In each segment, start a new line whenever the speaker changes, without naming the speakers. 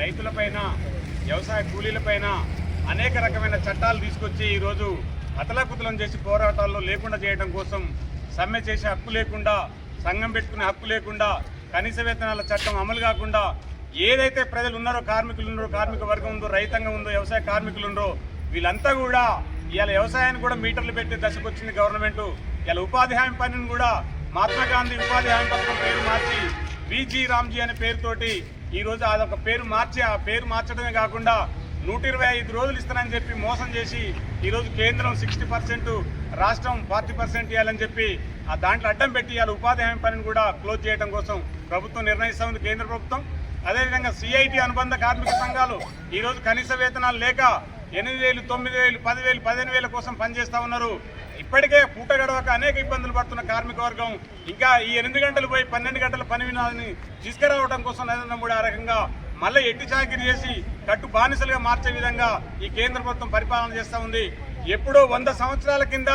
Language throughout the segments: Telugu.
రైతులపైన వ్యవసాయ కూలీలపైన అనేక రకమైన చట్టాలు తీసుకొచ్చి ఈ ఈరోజు అతలాకుతలం చేసి పోరాటాల్లో లేకుండా చేయడం కోసం సమ్మె చేసే హక్కు లేకుండా సంఘం పెట్టుకునే హక్కు లేకుండా కనీస వేతనాల చట్టం అమలు కాకుండా ఏదైతే ప్రజలు ఉన్నారో కార్మికులు ఉన్నారో కార్మిక వర్గం ఉందో రైతాంగం ఉందో వ్యవసాయ కార్మికులు ఉందో వీళ్ళంతా కూడా ఇవాళ వ్యవసాయాన్ని కూడా మీటర్లు పెట్టే దశకు వచ్చింది గవర్నమెంట్. ఇలా ఉపాధి హామీ పనిని కూడా మహాత్మా గాంధీ ఉపాధి హామీ పథకం పేరు మార్చి విజీ రామ్జీ అనే పేరుతోటి ఈరోజు అదొక పేరు మార్చి ఆ పేరు మార్చడమే కాకుండా నూట ఇరవై ఐదు రోజులు ఇస్తానని చెప్పి మోసం చేసి ఈరోజు కేంద్రం సిక్స్టీ పర్సెంట్ రాష్ట్రం ఫార్టీ పర్సెంట్ ఇవ్వాలని చెప్పి ఆ దాంట్లో అడ్డం పెట్టి ఇవాళ ఉపాధి హామీ పనిని కూడా క్లోజ్ చేయడం కోసం ప్రభుత్వం నిర్ణయిస్తూ ఉంది కేంద్ర ప్రభుత్వం. అదేవిధంగా సిఐటి అనుబంధ కార్మిక సంఘాలు ఈరోజు కనీస వేతనాలు లేక ఎనిమిది వేలు తొమ్మిది వేలు పదివేలు పదిహేను వేల కోసం పనిచేస్తూ ఉన్నారు. ఇప్పటికే పూట గడవక అనేక ఇబ్బందులు పడుతున్న కార్మిక వర్గం ఇంకా ఈ ఎనిమిది గంటలు పోయి పన్నెండు గంటల పని వినాలని తీసుకురావడం కోసం నరేంద్ర మోడీ ఆ రకంగా మళ్ళీ ఎట్టి చాకిరి చేసి కట్టు బానిసలుగా మార్చే విధంగా ఈ కేంద్ర ప్రభుత్వం పరిపాలన చేస్తూ ఉంది. ఎప్పుడో వంద సంవత్సరాల కింద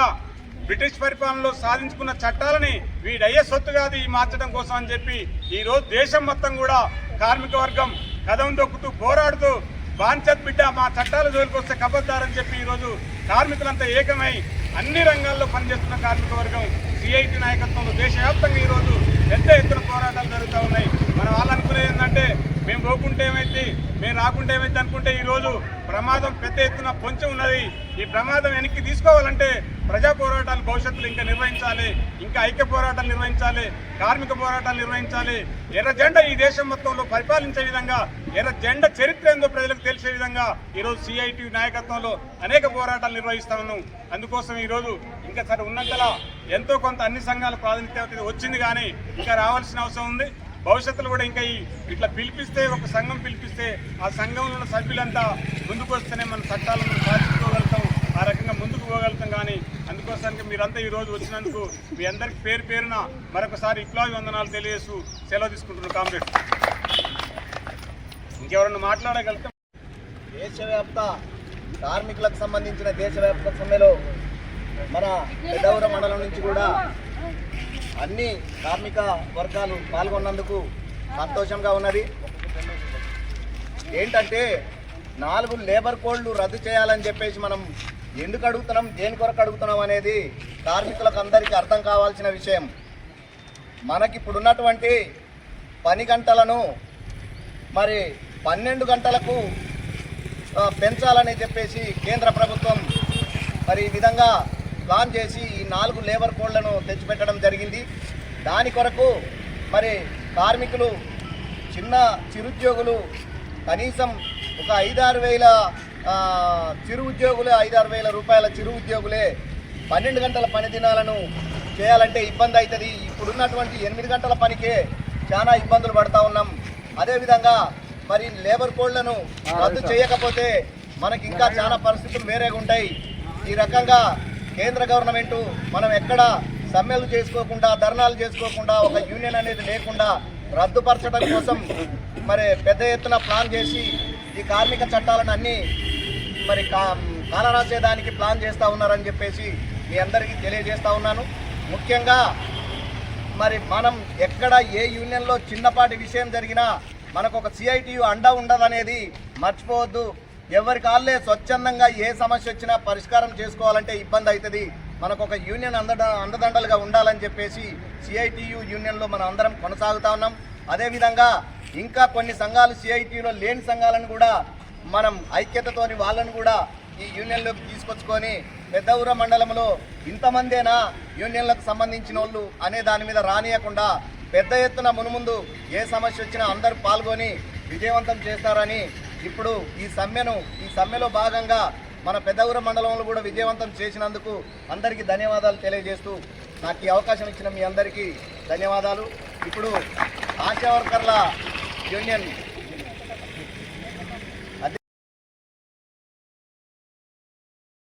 బ్రిటిష్ పరిపాలనలో సాధించుకున్న చట్టాలని వీడయ్యే సొత్తు కాదు ఈ మార్చడం కోసం అని చెప్పి ఈరోజు దేశం మొత్తం కూడా కార్మిక వర్గం కథం దొక్కుతూ పోరాడుతూ బాన్చత్ బిడ్డ మా చట్టాల జోలికి వస్తే కబద్దారని చెప్పి ఈరోజు కార్మికులంతా ఏకమై అన్ని రంగాల్లో పనిచేస్తున్న కార్మిక వర్గం సిఐటి నాయకత్వంలో దేశవ్యాప్తంగా ఈరోజు పెద్ద ఎత్తున పోరాటాలు జరుగుతూ ఉన్నాయి. మన వాళ్ళు అనుకునేది ఏంటంటే మేము పోకుంటే ఏమైంది? మేము రాకుంటే ఏమైంది అనుకుంటే ఈరోజు ప్రమాదం పెద్ద ఎత్తున పొంచి ఉన్నది. ఈ ప్రమాదం వెనక్కి తీసుకోవాలంటే ప్రజా పోరాటాలు భవిష్యత్తులో ఇంకా నిర్వహించాలి. ఇంకా ఐక్య పోరాటాలు నిర్వహించాలి. కార్మిక పోరాటాలు నిర్వహించాలి. ఎర్ర జెండా ఈ దేశం మొత్తంలో పరిపాలించే విధంగా ఎర్ర జెండా చరిత్ర ఏందో ప్రజలకు తెలిసే విధంగా ఈరోజు సిఐటి నాయకత్వంలో అనేక పోరాటాలు నిర్వహిస్తా అందుకోసం ఈరోజు ఇంకా సరే ఉన్నంతలా ఎంతో కొంత అన్ని సంఘాల ప్రాతినిధ్యం వచ్చింది కానీ ఇంకా రావాల్సిన అవసరం ఉంది. భవిష్యత్తులో కూడా ఇంకా ఈ ఇట్లా పిలిపిస్తే ఒక సంఘం పిలిపిస్తే ఆ సంఘంలో ఉన్న సభ్యులంతా ముందుకు వస్తేనే మన చట్టాలను సాధించుకోగలుగుతాం ఆ రకంగా ముందుకు పోగలుగుతాం కానీ అందుకోసానికి మీరంతా ఈ రోజు వచ్చినందుకు మీ అందరికి పేరు పేరున మరొకసారి విప్లవి వందనాలు తెలియజేస్తూ సెలవు తీసుకుంటున్నాం కామ్రేడ్. ఇంకెవరన్నా మాట్లాడగలిగితే
దేశవ్యాప్త కార్మికులకు సంబంధించిన దేశవ్యాప్త సమ్మెలో మన పెద్దవర మండలం నుంచి కూడా అన్ని కార్మిక వర్గాలు పాల్గొన్నందుకు సంతోషంగా ఉన్నది. ఏంటంటే నాలుగు లేబర్ కోడ్లు రద్దు చేయాలని చెప్పేసి మనం ఎందుకు అడుగుతున్నాం దేని కొరకు అడుగుతున్నాం అనేది కార్మికులకు అందరికీ అర్థం కావాల్సిన విషయం. మనకి ఇప్పుడున్నటువంటి పని గంటలను మరి పన్నెండు గంటలకు పెంచాలని చెప్పేసి కేంద్ర ప్రభుత్వం మరి ఈ విధంగా ప్లాన్ చేసి నాలుగు లేబర్ కోడ్లను తెచ్చిపెట్టడం జరిగింది. దాని కొరకు మరి కార్మికులు చిన్న చిరుద్యోగులు కనీసం ఒక ఐదారు వేల చిరు ఉద్యోగులే ఐదారు వేల రూపాయల చిరు ఉద్యోగులే పన్నెండు గంటల పని దినాలను చేయాలంటే ఇబ్బంది అవుతుంది ఇప్పుడున్నటువంటి ఎనిమిది గంటల పనికే చాలా ఇబ్బందులు పడతా ఉన్నాం. అదేవిధంగా మరి లేబర్ కోడ్లను రద్దు చేయకపోతే మనకి ఇంకా చాలా పరిస్థితులు వేరేగా ఉంటాయి ఈ రకంగా కేంద్ర గవర్నమెంటు మనం ఎక్కడ సమ్మెలు చేసుకోకుండా ధర్నాలు చేసుకోకుండా ఒక యూనియన్ అనేది లేకుండా రద్దుపరచడం కోసం మరి పెద్ద ఎత్తున ప్లాన్ చేసి ఈ కార్మిక చట్టాలను అన్ని మరి కాలరాసేదానికి ప్లాన్ చేస్తూ ఉన్నారని చెప్పేసి మీ అందరికీ తెలియజేస్తూ ఉన్నాను. ముఖ్యంగా మరి మనం ఎక్కడ ఏ యూనియన్లో చిన్నపాటి విషయం జరిగినా మనకు ఒక సిఐటియు అండ ఉండదనేది మర్చిపోవద్దు. ఎవరి కాళ్ళే స్వచ్ఛందంగా ఏ సమస్య వచ్చినా పరిష్కారం చేసుకోవాలంటే ఇబ్బంది అవుతుంది. మనకు ఒక యూనియన్ అంద అండదండలుగా ఉండాలని చెప్పేసి సిఐటియు యూనియన్లో మనం అందరం కొనసాగుతా ఉన్నాం. అదేవిధంగా ఇంకా కొన్ని సంఘాలు సిఐటియులో లేని సంఘాలను కూడా మనం ఐక్యతతోని వాళ్ళను కూడా ఈ యూనియన్లోకి తీసుకొచ్చుకొని పెద్దవుర మండలంలో ఇంతమందేనా యూనియన్లకు సంబంధించిన వాళ్ళు అనే దాని మీద రానియకుండా పెద్ద ఎత్తున మునుముందు ఏ సమస్య వచ్చినా అందరూ పాల్గొని విజయవంతం చేస్తారని ఇప్పుడు ఈ సమ్మెను ఈ సమ్మెలో భాగంగా మన పెద్దవుర మండలంలో కూడా విజయవంతం చేసినందుకు అందరికీ ధన్యవాదాలు తెలియజేస్తూ నాకు ఈ అవకాశం ఇచ్చిన మీ అందరికీ ధన్యవాదాలు. ఇప్పుడు ఆశా వర్కర్ల యూనియన్